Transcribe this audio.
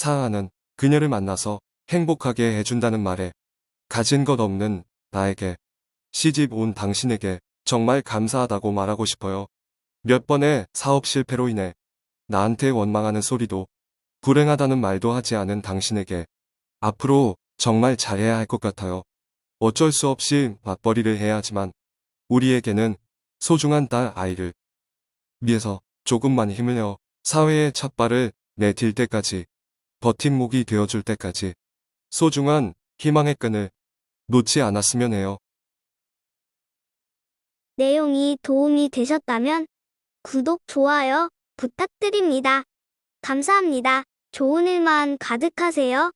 사랑하는 그녀를 만나서 행복하게 해준다는 말에 가진 것 없는 나에게 시집 온 당신에게 정말 감사하다고 말하고 싶어요. 몇 번의 사업 실패로 인해 나한테 원망하는 소리도 불행하다는 말도 하지 않은 당신에게 앞으로 정말 잘해야 할 것 같아요. 어쩔 수 없이 맞벌이를 해야 하지만 우리에게는 소중한 딸 아이를 위해서 조금만 힘을 내어 사회의 첫 발을 내딜 때까지 버팀목이 되어줄 때까지 소중한 희망의 끈을 놓지 않았으면 해요. 내용이 도움이 되셨다면 구독, 좋아요 부탁드립니다. 감사합니다. 좋은 일만 가득하세요.